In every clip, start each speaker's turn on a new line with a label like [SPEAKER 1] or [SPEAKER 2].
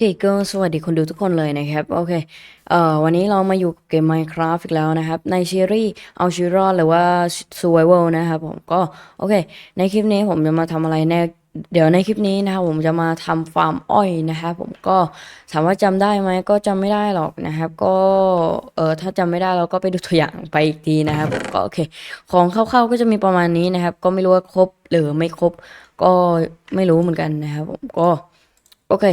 [SPEAKER 1] เคก็สวัสดีคนดูทุกคนเลยนะครับ โอเคเอ่อวันนี้เรามาอยู่กับเกม Minecraft อีกแล้วนะครับ ในซีรีส์เอาชีวิตรอดหรือว่า Survival นะครับผมก็ โอเค ในคลิปนี้ผมจะมาทำอะไรในเดี๋ยวในคลิปนี้นะครับผมจะมาทำฟาร์มอ้อยนะครับผมก็ถามว่าจำได้ไหมก็จำไม่ได้หรอกนะครับ ก็เออถ้าจำไม่ได้เราก็ไปดูตัวอย่างไปอีกทีนะครับก็โอเค ของคร่าวๆก็จะมีประมาณนี้นะครับ ก็ไม่รู้ว่าครบหรือไม่ครบ ก็ไม่รู้เหมือนกันนะครับผมก็ โอเค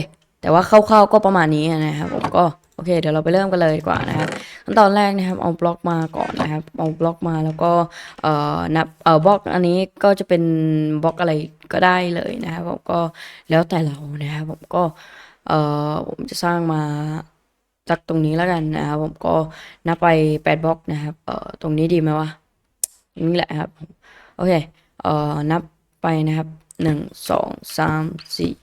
[SPEAKER 1] แต่ว่าคร่าวๆก็ประมาณนี้นะครับ ผมก็โอเคเดี๋ยวเราไปเริ่มกันเลยดีกว่านะครับขั้นตอนแรกนะครับเอาบล็อกมาก่อนนะครับเอาบล็อกมาแล้วก็เอ่อนับเอ่อบล็อกอันนี้ก็จะเป็นบล็อกอะไรก็ได้เลยนะครับผมก็แล้วแต่เรานะครับผมก็เอ่อผมจะสร้างมาจากตรงนี้แล้วกันนะครับผมก็นับไปแปดบล็อกนะครับเอ่อตรงนี้ดีไหมวะนี่แหละครับโอเคเอ่อนับไปนะครับหนึ่งสองสามสี่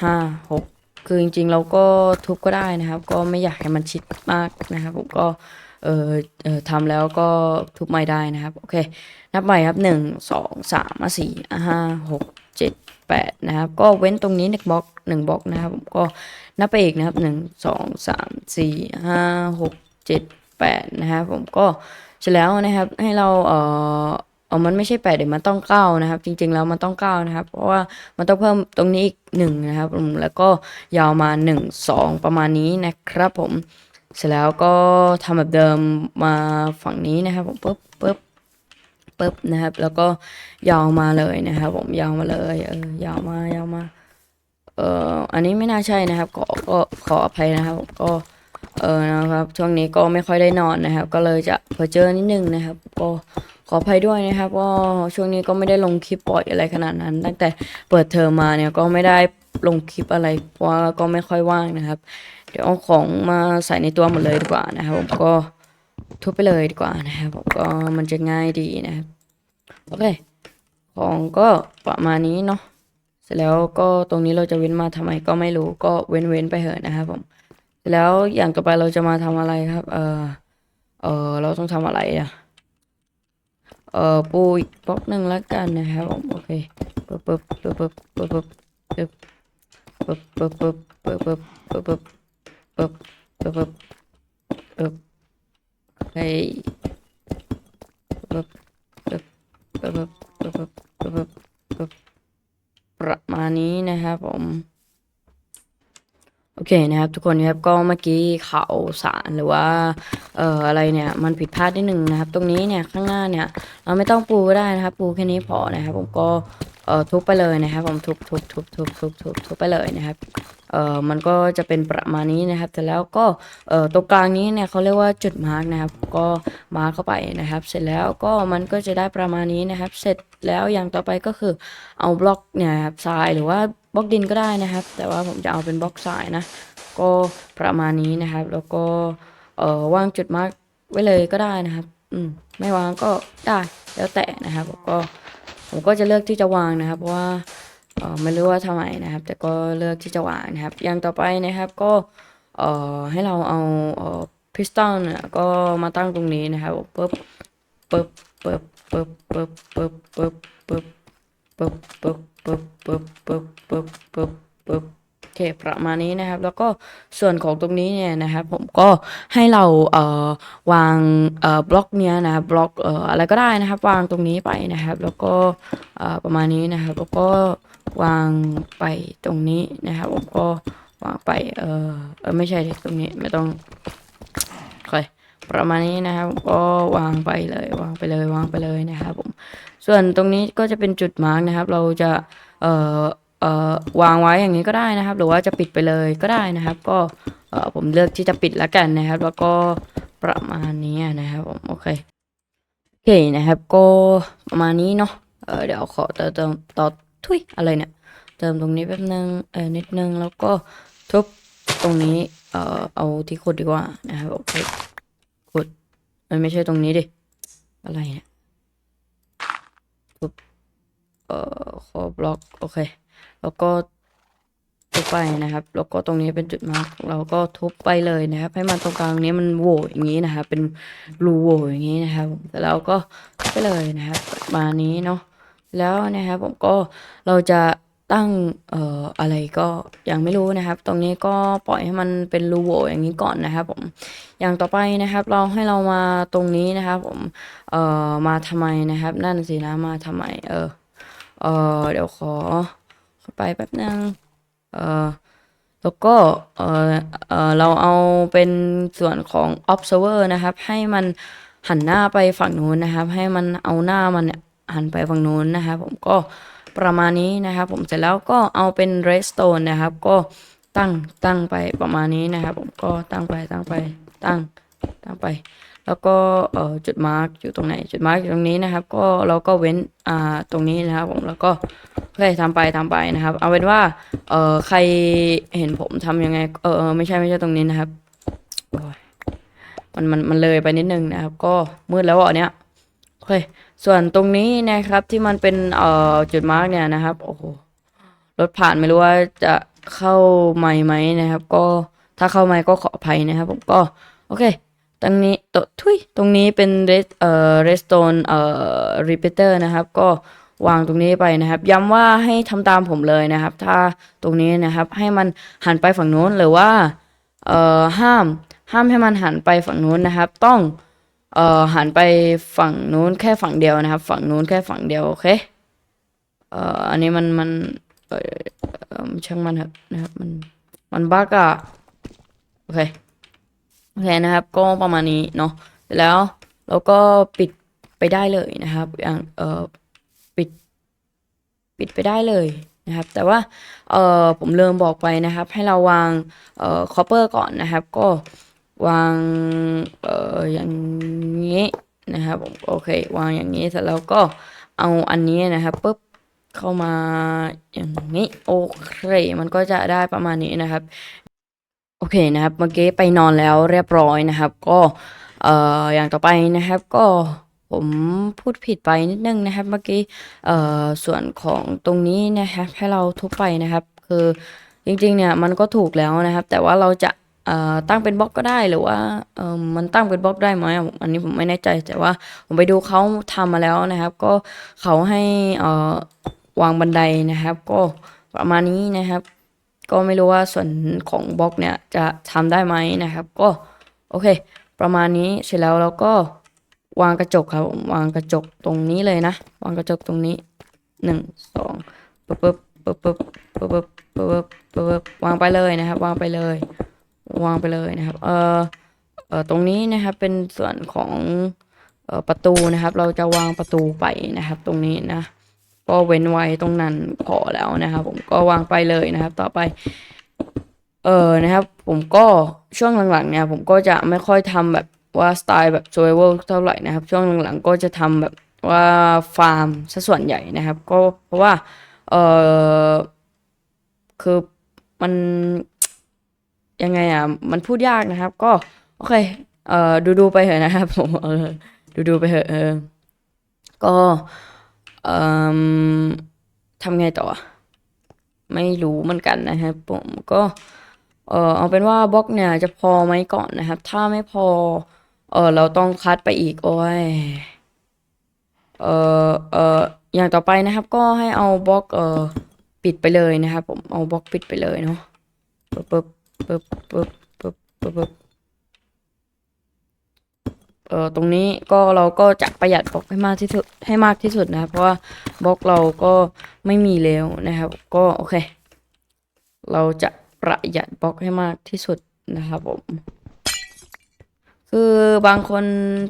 [SPEAKER 1] ห้าหก คือจริงๆเราก็ทุบก็ได้นะครับ ก็ไม่อยากให้มันชิดมากนะครับ ผมก็เออเออทำแล้วก็ทุบไม่ได้นะครับ โอเค นับใหม่ครับหนึ่งสองสามสี่ห้าหกเจ็ดแปดนะครับ ก็เว้นตรงนี้หนึ่งบล็อกหนึ่งบล็อกนะครับ ผมก็นับไปอีกนะครับหนึ่งสองสามสี่ห้าหกเจ็ดแปดนะครับ ผมก็เสร็จแล้วนะครับให้เราเออ อ๋อมันไม่ใช่แปดเดี๋ยวมันต้องเก้านะครับ จริงๆแล้วมันต้องเก้านะครับ เพราะว่ามันต้องเพิ่มตรงนี้อีกหนึ่งนะครับอืมแล้วก็ยาวมาหนึ่งสองประมาณนี้นะครับผม เสร็จแล้วก็ทำแบบเดิมมาฝั่งนี้นะครับผมปุ๊บปุ๊บปุ๊บนะครับ แล้วก็ยาวมาเลยนะครับผมยาวมาเลยเออยาวมายาวมาเอ่ออันนี้ไม่น่าใช่นะครับ ขอก็ขออภัยนะครับผมก็ เออนะครับ ช่วงนี้ก็ไม่ค่อยได้นอนนะครับ ก็เลยจะเพอเจอนิดนึงนะครับ ก็ขออภัยด้วยนะครับก็ช่วงนี้ก็ไม่ได้ลงคลิปบ่อยอะไรขนาดนั้น ตั้งแต่เปิดเทอมมาเนี่ยก็ไม่ได้ลงคลิปอะไรเพราะว่าก็ไม่ค่อยว่างนะครับ เดี๋ยวเอาของมาใส่ในตัวหมดเลยดีกว่านะครับผมก็ทุบไปเลยดีกว่านะครับผมก็มันจะง่ายดีนะครับโอเคของก็ประมาณนี้เนาะเสร็จแล้วก็ตรงนี้เราจะเว้นมาทำไมก็ไม่รู้ก็เว้นเว้นไปเหอะนะครับผม แล้วอย่างต่อไปเราจะมาทำอะไรครับ เออเออเราต้องทำอะไรอะ เออปูอีกบล็อกหนึ่งแล้วกันนะครับโอเคปึ๊บปึ๊บปึ๊บปึ๊บปึ๊บปึ๊บปึ๊บปึ๊บปึ๊บปึ๊บปึ๊บปึ๊บปึ๊บปึ๊บปึ๊บปึ๊บปึ๊บเฮ้ยปึ๊บปึ๊บปึ๊บปึ๊บปึ๊บปึ๊บปึ๊บปึ๊บประมาณนี้นะครับผม โอเคนะครับทุกคนครับก็เมื่อกี้ข่าวสารหรือว่าเอ่ออะไรเนี่ยมันผิดพลาดนิดหนึ่งนะครับ ตรงนี้เนี่ยข้างหน้าเนี่ยเราไม่ต้องปูก็ได้นะครับ ปูแค่นี้พอนะครับ ผมก็เอ่อทุบไปเลยนะครับ ผมทุบทุบทุบทุบทุบทุบทุบไปเลยนะครับเอ่อมันก็จะเป็นประมาณนี้นะครับแต่แล้วก็เอ่อตรงกลางนี้เนี่ยเขาเรียกว่าจุดมาร์กนะครับ ก็มาร์กเข้าไปนะครับ เสร็จแล้วก็มันก็จะได้ประมาณนี้นะครับ เสร็จแล้วอย่างต่อไปก็คือเอาบล็อกเนี่ยครับทรายหรือว่า บล็อกดินก็ได้นะครับ แต่ว่าผมจะเอาเป็นบล็อกทรายนะ ก็ประมาณนี้นะครับ แล้วก็เอ่อวางจุดมาร์กไว้เลยก็ได้นะครับ อืมไม่วางก็ได้แล้วแต่นะครับก็ผมก็จะเลือกที่จะวางนะครับ เพราะว่าเออไม่รู้ว่าทำไมนะครับ แต่ก็เลือกที่จะวางนะครับ อย่างต่อไปนะครับก็เอ่อให้เราเอาเอ่อพิสตันเนี่ยก็มาตั้งตรงนี้นะครับปึ๊บปึ๊บปึ๊บปึ๊บปึ๊บปึ๊บปึ๊บปึ๊บปึ๊บปึ๊บ ปึ๊บปึ๊บปึ๊บปึ๊บปึ๊บปึ๊บโอเคประมาณนี้นะครับ แล้วก็ส่วนของตรงนี้เนี่ยนะครับ ผมก็ให้เราเอ่อวางเอ่อบล็อกเนี้ยนะครับบล็อกเอ่ออะไรก็ได้นะครับ วางตรงนี้ไปนะครับ แล้วก็เอ่อประมาณนี้นะครับ แล้วก็วางไปตรงนี้นะครับ ผมก็วางไปเออเออไม่ใช่ตรงนี้ไม่ต้องโอเคประมาณนี้นะครับ ก็วางไปเลยวางไปเลยวางไปเลยนะครับผมส่วนตรงนี้ก็จะเป็นจุดมาร์กนะครับ เราจะเอ่อเอ่อวางไว้อย่างนี้ก็ได้นะครับ หรือว่าจะปิดไปเลยก็ได้นะครับ ก็เอ่อผมเลือกที่จะปิดแล้วกันนะครับ แล้วก็ประมาณนี้นะครับผมโอเคโอเคนะครับ ก็ประมาณนี้เนาะเออเดี๋ยวขอเติมเติมต่อทุยอะไรเนี่ยเติมตรงนี้แป๊บนึงเออนิดนึงแล้วก็ทุบตรงนี้เอ่อเอาที่ขุดดีกว่านะครับโอเคขุดมันไม่ใช่ตรงนี้ดิอะไรเนี่ย ทุบเอ่อขอบล็อกโอเค แล้วก็ทุบไปนะครับ แล้วก็ตรงนี้เป็นจุดมาร์กเราก็ทุบไปเลยนะครับ ให้มันตรงกลางนี้มันโหวอย่างนี้นะครับ เป็นรูโหวอย่างนี้นะครับแต่เราก็ไปเลยนะครับ มานี้เนาะแล้วนะครับผมก็เราจะ ตั้งเอ่ออะไรก็ยังไม่รู้นะครับ ตรงนี้ก็ปล่อยให้มันเป็นรูโหว่อย่างนี้ก่อนนะครับผมอย่างต่อไปนะครับ เราให้เรามาตรงนี้นะครับผมเอ่อมาทำไมนะครับ นั่นสินะมาทำไม เออเออเดี๋ยวขอขอไปแป๊บนึงเออแล้วก็เออเออเราเอาเป็นส่วนของ observer นะครับ ให้มันหันหน้าไปฝั่งนู้นนะครับ ให้มันเอาหน้ามันเนี่ยหันไปฝั่งนู้นนะครับ ผมก็ ประมาณนี้นะครับ ผมเสร็จแล้วก็เอาเป็น redstone นะครับ ก็ตั้งตั้งไปประมาณนี้นะครับ ผมก็ตั้งไปตั้งไปตั้งตั้งไป แล้วก็เอ่อจุดมาร์กอยู่ตรงไหน จุดมาร์กอยู่ตรงนี้นะครับ ก็เราก็เว้นอ่าตรงนี้นะครับ ผมแล้วก็โอเคทำไปทำไปนะครับ เอาเป็นว่าเอ่อใครเห็นผมทำยังไงเออไม่ใช่ไม่ใช่ตรงนี้นะครับมันมันมันเลยไปนิดนึงนะครับ ก็มืดแล้วอะเนี้ย โอเคส่วนตรงนี้นะครับที่มันเป็นเอ่อจุดมาร์กเนี่ยนะครับโอ้โหรถผ่านไม่รู้ว่าจะเข้าไหมไหมนะครับ ก็ถ้าเข้าไหมก็ขออภัยนะครับ ผมก็โอเคตรงนี้ตทุยตรงนี้เป็นเรสเอ่อเรสโตนเอ่อรีเปเตอร์นะครับ ก็วางตรงนี้ไปนะครับ ย้ำว่าให้ทำตามผมเลยนะครับ ถ้าตรงนี้นะครับให้มันหันไปฝั่งโน้นหรือว่าเอ่อห้ามห้ามให้มันหันไปฝั่งโน้นนะครับ ต้อง เอ่อหันไปฝั่งนู้นแค่ฝั่งเดียวนะครับ ฝั่งนู้นแค่ฝั่งเดียวโอเคเอ่ออันนี้มันมันเออช่างมันเถอะนะครับมันมันบั๊กอะโอเคโอเคนะครับ ก็ประมาณนี้เนาะแล้วเราก็ปิดไปได้เลยนะครับอย่างเอ่อปิดปิดไปได้เลยนะครับ แต่ว่าเอ่อผมลืมบอกไปนะครับ ให้เราวางเอ่อคอปเปอร์ก่อนนะครับ ก็ วางเอ่ออย่างนี้นะครับผมโอเควางอย่างนี้เสร็จแล้วก็เอาอันนี้นะครับปุ๊บเข้ามาอย่างนี้โอเค มันก็จะได้ประมาณนี้นะครับ โอเคนะครับเมื่อกี้ไปนอนแล้วเรียบร้อยนะครับ ก็เอ่ออย่างต่อไปนะครับก็ผมพูดผิดไปนิดนึงนะครับ เมื่อกี้เอ่อส่วนของตรงนี้นะครับให้เราทุบไปนะครับ คือจริงๆเนี่ยมันก็ถูกแล้วนะครับ แต่ว่าเราจะ ตั้งเป็นบล็อกก็ได้หรือว่ามันตั้งเป็นบล็อกได้ไหมอันนี้ผมไม่แน่ใจแต่ว่าผมไปดูเขาทำมาแล้วนะครับ ก็เขาให้วางบันไดนะครับ ก็ประมาณนี้นะครับ ก็ไม่รู้ว่าส่วนของบล็อกเนี่ยจะทำได้ไหมนะครับ ก็โอเค ประมาณนี้เสร็จแล้วเราก็วางกระจกครับ วางกระจกตรงนี้เลยนะ วางกระจกตรงนี้หนึ่งสองปึ๊บปึ๊บปึ๊บปึ๊บปึ๊บปึ๊บปึ๊บวางไปเลยนะครับ วางไปเลย วางไปเลยนะครับ เออเออตรงนี้นะครับเป็นส่วนของเออประตูนะครับ เราจะวางประตูไปนะครับ ตรงนี้นะก็เว้นไว้ตรงนั้นพอแล้วนะครับ ผมก็วางไปเลยนะครับ ต่อไป เออนะครับ ผมก็ช่วงหลังๆเนี่ย ผมก็จะไม่ค่อยทำแบบว่าสไตล์แบบ survival เท่าไหร่นะครับ ช่วงหลังๆก็จะทำแบบว่าฟาร์มซะส่วนใหญ่นะครับ ก็เพราะว่าเออคือมัน ยังไงอะมันพูดยากนะครับ ก็โอเคเอ่อดูดูๆไปเถอะนะครับผมเออดูดูๆไปเถอะเออก็เอ่อทำไงต่อ ไม่รู้เหมือนกันนะครับ ผมก็เออเอาเป็นว่าบล็อกเนี่ยจะพอไหมก่อนนะครับ ถ้าไม่พอ เออเราต้องคัดไปอีกโอ้ยเออเอออย่างต่อไปนะครับ ก็ให้เอาบล็อกเออปิดไปเลยนะครับ ผมเอาบล็อกปิดไปเลยเนาะปึ๊บ ปึ๊บปึ๊บปึ๊บปึ๊บปึ๊บเออตรงนี้ก็เราก็จะประหยัดบล็อกให้มากที่สุดให้มากที่สุดนะครับเพราะว่าบล็อกเราก็ไม่มีแล้วนะครับ ก็โอเค เราจะประหยัดบล็อกให้มากที่สุดนะครับผมคือบางคน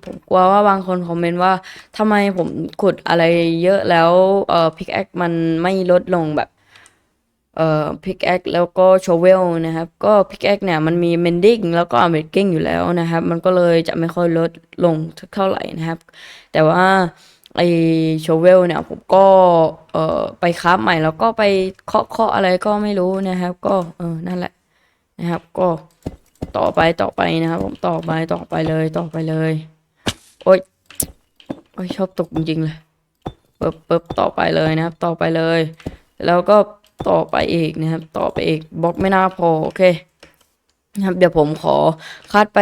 [SPEAKER 1] ผมกลัวว่าบางคนคอมเมนต์ว่าทำไมผมขุดอะไรเยอะแล้วเอ่อพิกแอคมันไม่ลดลงแบบ เอ่อพิกแอคแล้วก็โชเวลนะครับ ก็พิกแอคเนี่ยมันมีเมนดิ้งแล้วก็อเมริกิ้งอยู่แล้วนะครับ มันก็เลยจะไม่ค่อยลดลงเท่าไหร่นะครับ แต่ว่าไอโชเวลเนี่ยผมก็เอ่อไปคราฟใหม่แล้วก็ไปเคาะเคาะอะไรก็ไม่รู้นะครับ ก็เออนั่นแหละนะครับ ก็ต่อไปต่อไปนะครับ ผมต่อไปต่อไปเลยต่อไปเลย โอ๊ยโอ๊ยชอบตกจริงๆเลยเปิบเปิบต่อไปเลยนะครับ ต่อไปเลย แล้วก็ ต่อไปอีกนะครับ ต่อไปอีกบล็อกไม่น่าพอโอเคนะครับเดี๋ยวผมขอคาดไป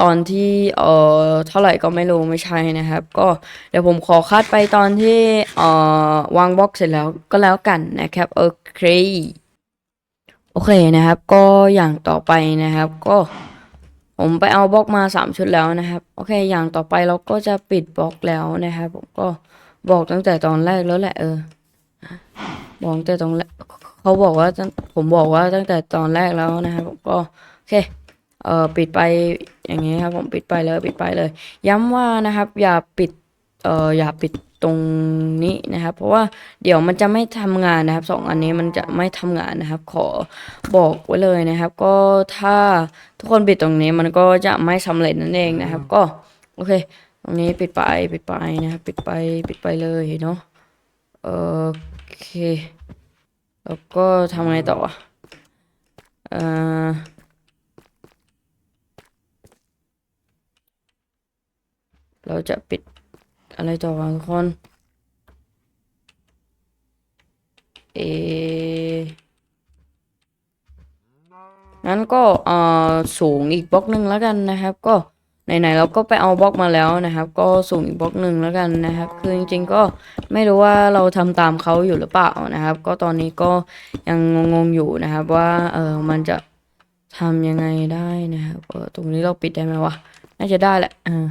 [SPEAKER 1] ตอนที่เอ่อเท่าไหร่ก็ไม่รู้ไม่ใช่นะครับ ก็เดี๋ยวผมขอคัดไปตอนที่เอ่อวางบล็อกเสร็จแล้วก็แล้วกันนะครับโอเคโอเคนะครับ ก็อย่างต่อไปนะครับ ก็ผมไปเอาบล็อกมาสามชุดแล้วนะครับ โอเค อย่างต่อไปเราก็จะปิดบล็อกแล้วนะครับ ผมก็บอกตั้งแต่ตอนแรกแล้วแหละเออ บอกตั้งแต่ตอนแรกเขาบอกว่าผมบอกว่าตั้งแต่ตอนแรกแล้วนะครับก็โอเคเอ่อปิดไปอย่างนี้ครับผมปิดไปเลยปิดไปเลย ย้ำว่านะครับ อย่าปิดเอ่ออย่าปิดตรงนี้นะครับ เพราะว่าเดี๋ยวมันจะไม่ทำงานนะครับสองอันนี้มันจะไม่ทำงานนะครับ ขอบอกไว้เลยนะครับ ก็ถ้าทุกคนปิดตรงนี้มันก็จะไม่สำเร็จนั่นเองนะครับ ก็โอเค ตรงนี้ปิดไปปิดไปนะครับ ปิดไปปิดไปเลยเนาะโอ เค แล้วก็ทำไงต่ออะเอ่อเราจะปิดอะไรต่อวะทุกคน เองั้นก็เอ่อสูงอีกบล็อกหนึ่งแล้วกันนะครับ ก็ ไหนๆเราก็ไปเอาบล็อกมาแล้วนะครับ ก็สูงอีกบล็อกหนึ่งแล้วกันนะครับ คือจริงๆก็ไม่รู้ว่าเราทำตามเขาอยู่หรือเปล่านะครับ ก็ตอนนี้ก็ยังงงๆอยู่นะครับ ว่าเออมันจะทำยังไงได้นะครับเออตรงนี้เราปิดได้ไหมวะน่าจะได้แหละออ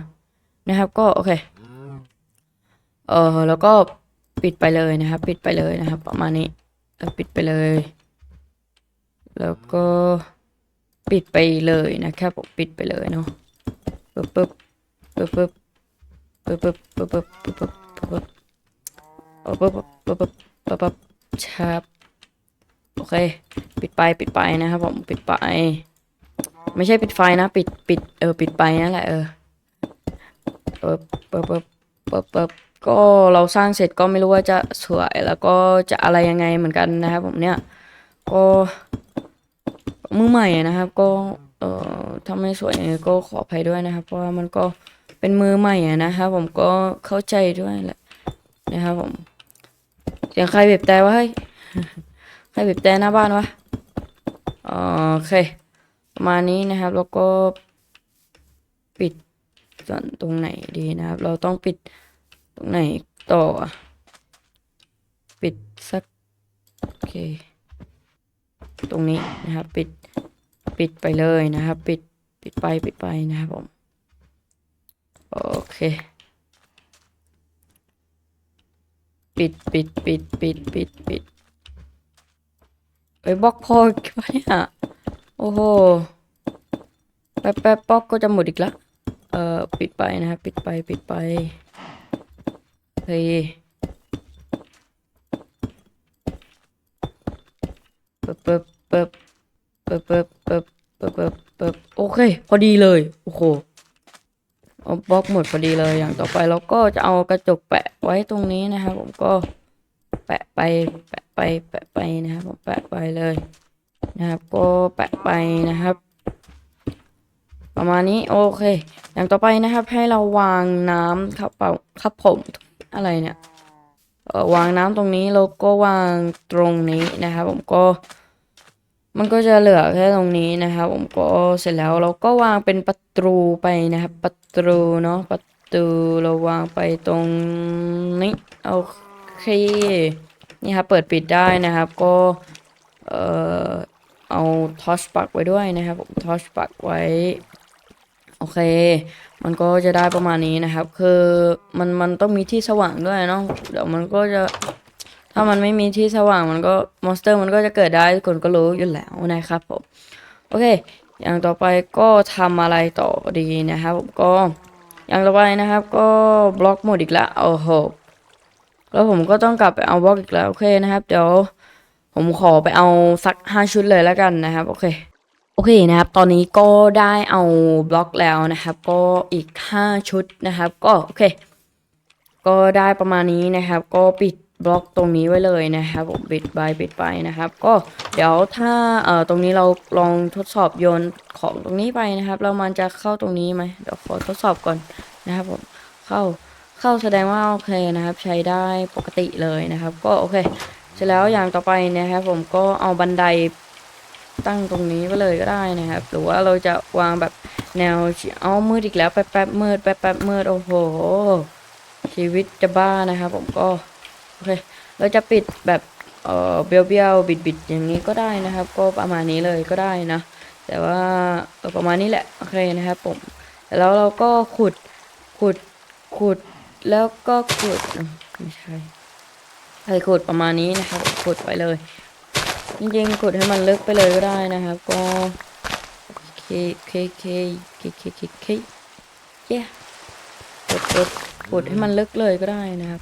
[SPEAKER 1] นะครับ ก็โอเคเออแล้วก็ปิดไปเลยนะครับ ปิดไปเลยนะครับ ประมาณนี้แล้วปิดไปเลย แล้วก็ปิดไปเลยนะครับผมปิดไปเลยเนาะ ปึ๊บปึ๊บปึ๊บปึ๊บปึ๊บปึ๊บปึ๊บปึ๊บปึ๊บปึ๊บปึ๊บปึ๊บปึ๊บปึ๊บปึ๊บปึ๊บชับโอเค ปิดไปปิดไปนะครับผมปิดไป ไม่ใช่ปิดไฟนะ ปิดปิดเออปิดไปนั่นแหละเออปึ๊บปึ๊บปึ๊บปึ๊บปึ๊บก็เราสร้างเสร็จก็ไม่รู้ว่าจะสวยแล้วก็จะอะไรยังไงเหมือนกันนะครับผมเนี่ยก็มือใหม่นะครับก็ เอ่อถ้าไม่สวยยังไงก็ขออภัยด้วยนะครับ เพราะว่ามันก็เป็นมือใหม่อะนะครับผมก็เข้าใจด้วยแหละนะครับผมเสียงใครบีบแต่วะเฮ้ยใครบีบแต่หน้าบ้านวะโอเคประมาณนี้นะครับแล้วก็ปิดส่วนตรงไหนดีนะครับ เราต้องปิดตรงไหนต่อ ปิดสักโอเค ตรงนี้นะครับ ปิด ปิดไปเลยนะครับ ปิดปิดไปปิดไปนะครับผม โอเค ปิดปิดปิดปิดปิดปิดเอ้ยบล็อกพอกี่วะเนี่ยโอ้โหแป๊บแป๊บบล็อกก็จะหมดอีกละเอ่อปิดไปนะครับปิดไปปิดไปเฮ้ยปึ๊บปึ๊บปึ๊บ ปึ๊บปึ๊บปึ๊บปึ๊บเป๊บโอเค พอดีเลย โอ้โหเอาบล็อกหมดพอดีเลยอย่างต่อไปเราก็จะเอากระจกแปะไว้ตรงนี้นะครับผมก็แปะไปแปะไปแปะไปนะครับผมแปะไปเลยนะครับก็แปะไปนะครับ ประมาณนี้โอเค อย่างต่อไปนะครับ ให้เราวางน้ำครับเป่าครับผมอะไรเนี่ยเออวางน้ำตรงนี้แล้วก็วางตรงนี้นะครับผมก็ มันก็จะเหลือแค่ตรงนี้นะครับ ผมก็เสร็จแล้วเราก็วางเป็นประตูไปนะครับ ประตูเนาะประตูเราวางไปตรงนี้โอเคนี่ครับเปิดปิดได้นะครับ ก็เอ่อเอาทอชปักไว้ด้วยนะครับผมทอชปักไว้ โอเค มันก็จะได้ประมาณนี้นะครับ คือมันมันต้องมีที่สว่างด้วยเนาะเดี๋ยวมันก็จะ ถ้ามันไม่มีที่สว่างมันก็มอนสเตอร์มันก็จะเกิดได้ทุกคนก็รู้อยู่แล้วนะครับผมโอเค อย่างต่อไปก็ทำอะไรต่อดีนะครับผมก็อย่างต่อไปนะครับ ก็บล็อกหมดอีกแล้วโอ้โหแล้วผมก็ต้องกลับไปเอาบล็อกอีกแล้วโอเคนะครับ เดี๋ยวผมขอไปเอาสักห้าชุดเลยแล้วกันนะครับโอเคโอเคนะครับ ตอนนี้ก็ได้เอาบล็อกแล้วนะครับ ก็อีก 5 ชุดนะครับ ก็โอเค ก็ได้ประมาณนี้นะครับ ก็ปิด บล็อกตรงนี้ไว้เลยนะครับผมปิดไปปิดไปนะครับ ก็เดี๋ยวถ้าเอ่อตรงนี้เราลองทดสอบโยนของตรงนี้ไปนะครับ แล้วมันจะเข้าตรงนี้ไหมเดี๋ยวขอทดสอบก่อนนะครับผมเข้าเข้าแสดงว่าโอเคนะครับ ใช้ได้ปกติเลยนะครับ ก็โอเคเสร็จแล้วอย่างต่อไปนะครับ ผมก็เอาบันไดตั้งตรงนี้ไปเลยก็ได้นะครับ หรือว่าเราจะวางแบบแนวเอามืดอีกแล้วแป๊บแป๊บมืดแป๊บแป๊บมืดโอ้โหชีวิตจะบ้านะครับ ผมก็ โอเค เราจะปิดแบบเออเบี้ยวเบี้ยวบิดบิดอย่างนี้ก็ได้นะครับ ก็ประมาณนี้เลยก็ได้นะ แต่ว่าประมาณนี้แหละ โอเคนะครับผม แล้วเราก็ขุด ขุด ขุด แล้วก็ขุด ไม่ใช่เอขุดประมาณนี้นะครับ ขุดไปเลย จริงๆ ขุดให้มันลึกไปเลยก็ได้นะครับ ก็เคเคเคเคเคเคเคเย้กดกดกดให้มันลึกเลยก็ได้นะครับ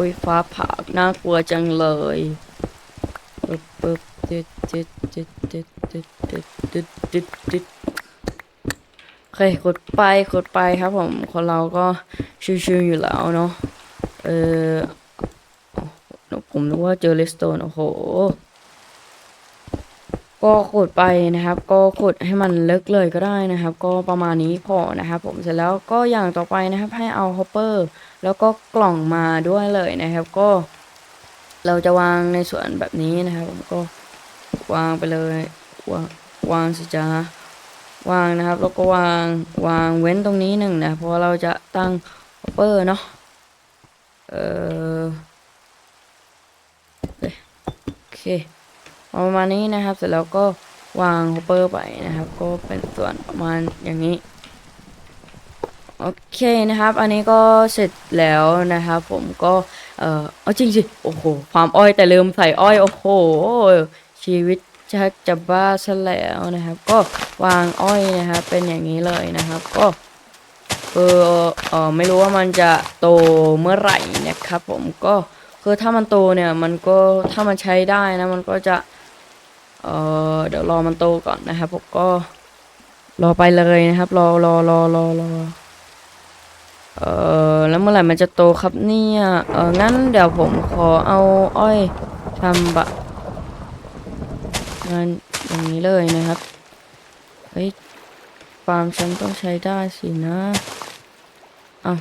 [SPEAKER 1] อุ้ยฟ้าผ่าน่ากลัวจังเลยปึ๊บปึ๊บตึ๊ดตึ๊ดตึ๊ดตึ๊ดตึ๊ดตึ๊ดตึ๊ดตึ๊ดตึ๊ดโอเคกดไปกดไปครับผมคนเราก็ชิวๆอยู่แล้วเนาะเออผมนึกว่าเจอเลสโตนโอ้โห ก็ขุดไปนะครับ ก็ขุดให้มันลึกเลยก็ได้นะครับ ก็ประมาณนี้พอนะครับผมเสร็จแล้วก็อย่างต่อไปนะครับให้เอาฮอปเปอร์แล้วก็กล่องมาด้วยเลยนะครับ ก็เราจะวางในส่วนแบบนี้นะครับ ผมก็วางไปเลยวางวางสิจ้าวางนะครับแล้วก็วางวางเว้นตรงนี้หนึ่งนะเพราะเราจะตั้งฮอปเปอร์เนาะเออโอเค ประมาณนี้นะครับ เสร็จแล้วก็วางฮอปเปอร์ไปนะครับ ก็เป็นส่วนประมาณอย่างนี้ โอเคนะครับ อันนี้ก็เสร็จแล้วนะครับ ผมก็ เออเอาจริงสิ โอ้โหฟามอ้อยแต่ลืมใส่อ้อย โอ้โห ชีวิตจะจะบ้าซะแล้วนะครับ ก็วางอ้อยนะครับ เป็นอย่างนี้เลยนะครับ ก็คือเออไม่รู้ว่ามันจะโตเมื่อไหร่นะครับ ผมก็คือถ้ามันโตเนี่ยมันก็ถ้ามันใช้ได้นะมันก็จะ เออเดี๋ยวรอมันโตก่อนนะครับผมก็ รอไปเลยนะครับ รอรอรอรอรอเออแล้วเมื่อไหร่มันจะโตครับเนี่ยเอองั้นเดี๋ยวผมขอเอาอ้อยทำบะงานอย่างนี้เลยนะครับเฮ้ยฟาร์มฉันต้องใช้ได้สินะเอา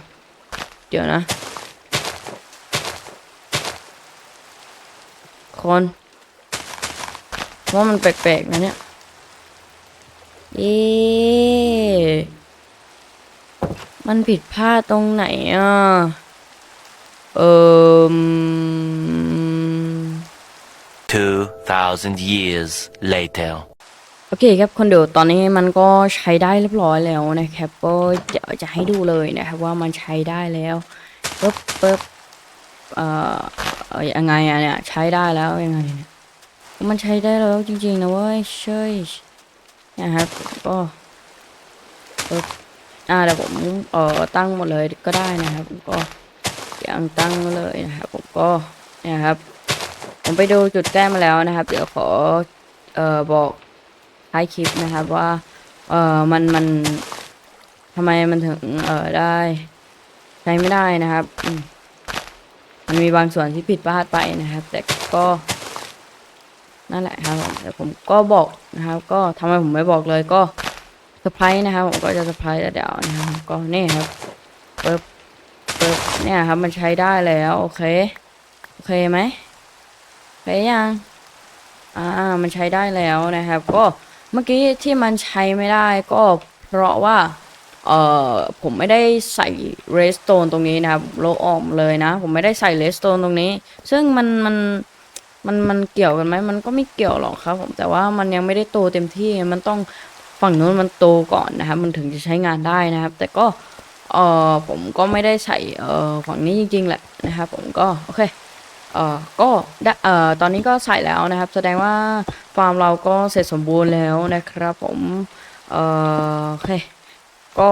[SPEAKER 1] เดี๋ยวนะคน ว่ามันแปลกๆนะเนี่ย เอ๊ะมันผิดพลาดตรงไหนอะ เอ่ม
[SPEAKER 2] 2,000 years later.
[SPEAKER 1] โอเคครับคนดูตอนนี้มันก็ใช้ได้เรียบร้อยแล้วนะครับก็เดี๋ยวจะให้ดูเลยนะครับว่ามันใช้ได้แล้วปึ๊บปึ๊บเอ่อเอ่อยังไงอะเนี่ยใช้ได้แล้วยังไงเนี่ย มันใช้ได้แล้วจริงๆนะเว้ยเชยนะครับก็ปึ๊บอ่าเดี๋ยวผมเอ่อตั้งหมดเลยก็ได้นะครับผมก็ยังตั้งเลยนะครับผมก็เนี่ยครับ ผมไปดูจุดแก้มาแล้วนะครับ เดี๋ยวขอเอ่อบอกท้ายคลิปนะครับว่าเอ่อมันมันทำไมมันถึงเอ่อได้ ใช้ไม่ได้นะครับ มันมีบางส่วนที่ผิดพลาดไปนะครับ แต่ก็ นั่นแหละครับผมแต่ผมก็บอกนะครับ ก็ทำไมผมไม่บอกเลยก็เซอร์ไพรส์นะครับ ผมก็จะเซอร์ไพรส์แต่เดี๋ยวนะครับก็นี่ครับเปึ๊บปึ๊บเนี่ยครับ มันใช้ได้แล้ว โอเค โอเคไหมโอเคยังอ่ามันใช้ได้แล้วนะครับ ก็เมื่อกี้ที่มันใช้ไม่ได้ก็เพราะว่าเอ่อผมไม่ได้ใส่เรสโตนตรงนี้นะครับโลออกเลยนะ ผมไม่ได้ใส่เรสโตนตรงนี้ ซึ่งมันมัน มันมันเกี่ยวกันไหมมันก็ไม่เกี่ยวหรอกครับ ผมแต่ว่ามันยังไม่ได้โตเต็มที่มันต้องฝั่งนู้นมันโตก่อนนะครับ มันถึงจะใช้งานได้นะครับ แต่ก็เออผมก็ไม่ได้ใส่เออฝั่งนี้จริง ๆ แหละนะครับ ผมก็โอเคเออก็เออตอนนี้ก็ใส่แล้วนะครับ แสดงว่าฟาร์มเราก็เสร็จสมบูรณ์แล้วนะครับ ผมเออโอเคก็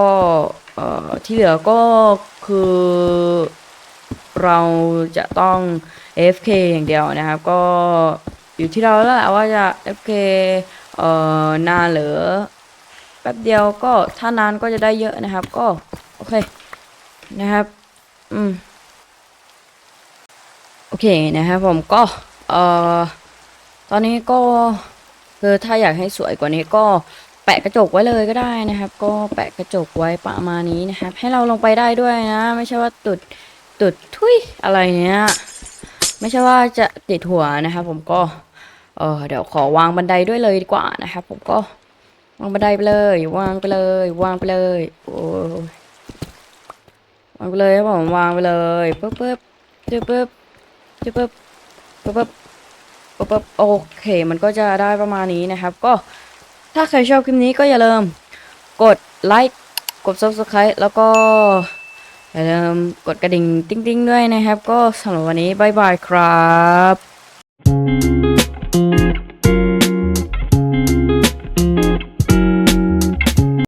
[SPEAKER 1] เออที่เหลือก็คือ เราจะต้อง FK อย่างเดียวนะครับ ก็อยู่ที่เราแล้วแหละว่าจะ FK เอ่อนานหลือแป๊บเดียวก็ถ้านานก็จะได้เยอะนะครับ ก็โอเคนะครับ อืมโอเคนะครับผมก็เอ่อตอนนี้ก็คือถ้าอยากให้สวยกว่านี้ก็แปะกระจกไว้เลยก็ได้นะครับ ก็แปะกระจกไว้ประมาณนี้นะครับ ให้เราลงไปได้ด้วยนะ ไม่ใช่ว่าตุด ตุดทุยอะไรเนี้ยไม่ใช่ว่าจะติดหัวนะครับผมก็เออเดี๋ยวขอวางบันไดด้วยเลยดีกว่านะครับผมก็วางบันไดไปเลยวางไปเลยวางไปเลยโอ้วางไปเลยครับผมวางไปเลยปึ๊บปึ๊บปึ๊บปึ๊บปึ๊บปึ๊บปึ๊บปึ๊บปึ๊บปึ๊บโอเค มันก็จะได้ประมาณนี้นะครับ ก็ถ้าใครชอบคลิปนี้ก็อย่าลืมกดไลค์กด subscribe แล้วก็ อย่าลืมกดกระดิ่งติ๊งๆด้วยนะครับ ก็สำหรับวันนี้บายบายครับ